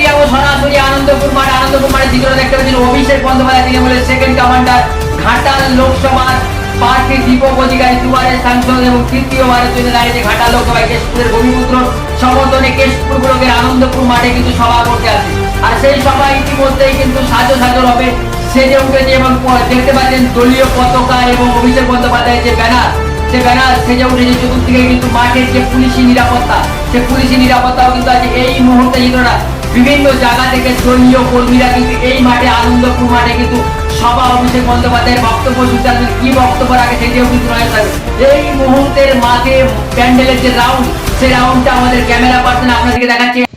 চলে যাব সরাসরি আনন্দপুর মাঠ, আনন্দপুর মাঠে চিত্র দেখতে পাচ্ছেন অভিষেক বন্দ্যোপাধ্যায়, তিনি বলে সেকেন্ড কমান্ডার ঘাটাল লোকসভার প্রার্থী দীপক অধিকারী, দুবারের সাংসদ এবং তৃতীয়বারের জন্য দাঁড়িয়েছে ঘাটাল লোকসভায় কেশপুরের ভূমিপুত্র সমর্থনে কেশপুর ব্লকের আনন্দপুর মাঠে কিন্তু সভা করতে আসে। আর সেই সভা ইতিমধ্যেই কিন্তু সাজো সাজো হবে সেজে উঠেছে এবং দেখতে পাচ্ছেন দলীয় পতাকা এবং অভিষেক বন্দ্যোপাধ্যায়ের যে ব্যানার, সে ব্যানার সেজে উঠেছে চতুর্দিকে কিন্তু মাঠের যে পুলিশি নিরাপত্তা, সে পুলিশি নিরাপত্তাও কিন্তু আছে এই মুহূর্তে চিত্রটা বিভিন্ন জায়গা থেকে দলীয় কর্মীরা কিন্তু এই মাঠে আনন্দপুর মাঠে কিন্তু সভা, অভিষেক বন্দ্যোপাধ্যায়ের বক্তব্য শুনতে কি বক্তব্য রাখে সেটিও কিন্তু এই মুহূর্তের মাঠে প্যান্ডেলের যে রাউন্ড সেই রাউন্ডটা আমাদের ক্যামেরা পার্সন আপনাদেরকে দেখাচ্ছে।